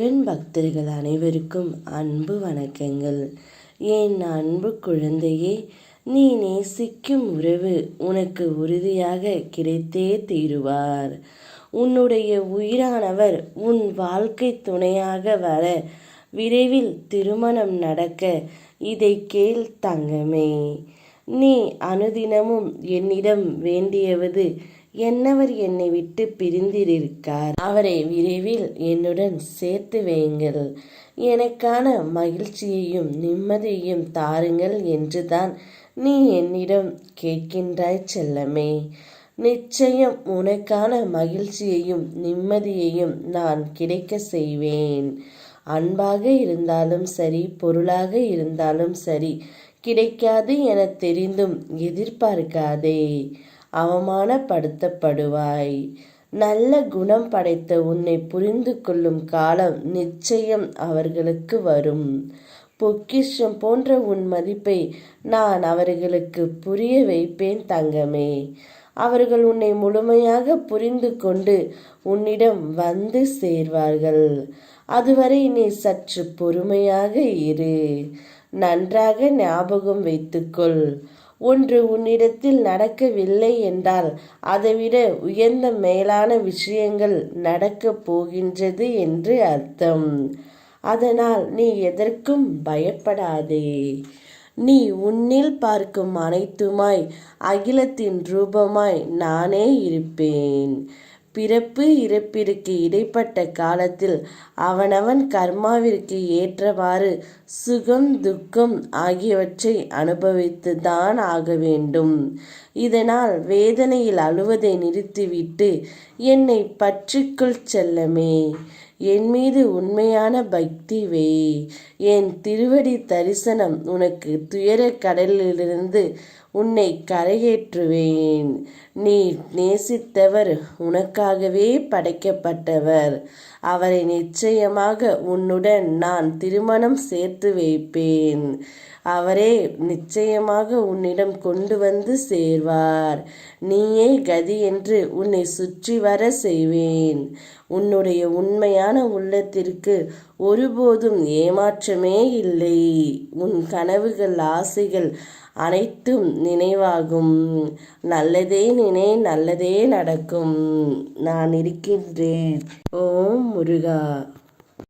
முருகன் பக்தர்கள் அனைவருக்கும் அன்பு வணக்கங்கள். என் அன்பு குழந்தையே நீ நேசிக்கும் உறவு உனக்கு உறுதியாக கிடைத்தே தீருவார். உன்னுடைய உயிரானவர் உன் வாழ்க்கை துணையாக வர விரைவில் திருமணம் நடக்க இதை கேள் தங்கமே. நீ அனுதினமும் என்னிடம் வேண்டியவது என்னவர் என்னை விட்டு பிரிந்திருக்கார். அவரை விரைவில் என்னுடன் சேர்த்து வையுங்கள். எனக்கான மகிழ்ச்சியையும் நிம்மதியையும் தாருங்கள் என்றுதான் நீ என்னிடம் கேட்கின்றாய் செல்லமே. நிச்சயம் உனக்கான மகிழ்ச்சியையும் நிம்மதியையும் நான் கிடைக்க செய்வேன். அன்பாக இருந்தாலும் சரி பொருளாக இருந்தாலும் சரி கிடைக்காது என தெரிந்தும் எதிர்பார்க்காதே. அவமானப்படுத்தப்படுவாய். நல்ல குணம் படைத்த உன்னை புரிந்து கொள்ளும் காலம் நிச்சயம் அவர்களுக்கு வரும். பொக்கிஷம் போன்ற உன் மதிப்பை நான் அவர்களுக்கு புரிய வைப்பேன் தங்கமே. அவர்கள் உன்னை முழுமையாக புரிந்து கொண்டு உன்னிடம் வந்து சேர்வார்கள். அதுவரை நீ சற்று பொறுமையாக இரு. நன்றாக ஞாபகம் வைத்துக்கொள். ஒன்று உன்னிடத்தில் நடக்கவில்லை என்றால் அதைவிட உயர்ந்த மேலான விஷயங்கள் நடக்கப் போகின்றது என்று அர்த்தம். அதனால் நீ எதற்கும் பயப்படாதே. நீ உன்னில் பார்க்கும் அனைத்துமாய் அகிலத்தின் ரூபமாய் நானே இருப்பேன். பிறப்பு இறப்பிற்கு இடைப்பட்ட காலத்தில் அவனவன் கர்மாவிற்கு ஏற்றவாறு சுகம் துக்கம் ஆகியவற்றை அனுபவித்துதான் ஆக வேண்டும். இதனால் வேதனையில் அழுவதை நிறுத்திவிட்டு என்னை பற்றிக்குள் செல்லமே. என் மீது உண்மையான பக்தி வே. என் திருவடி தரிசனம் உனக்கு துயர கடலிலிருந்து உன்னை கரையேற்றுவேன். நீ நேசித்தவர் உனக்காகவே படைக்கப்பட்டவர். அவரை நிச்சயமாக உன்னுடன் நான் திருமணம் சேர்த்து வைப்பேன். அவரே நிச்சயமாக உன்னிடம் கொண்டு வந்து சேர்வார். நீயே கதி என்று உன்னை சுற்றி வர செய்வேன். உன்னுடைய உண்மையான உள்ளத்திற்கு ஒருபோதும் ஏமாற்றமே இல்லை. உன் கனவுகள் ஆசைகள் அனைத்தும் நினைவாகும். நல்லதே நினை நல்லதே நடக்கும். நான் இருக்கின்றேன். ஓம் முருகா.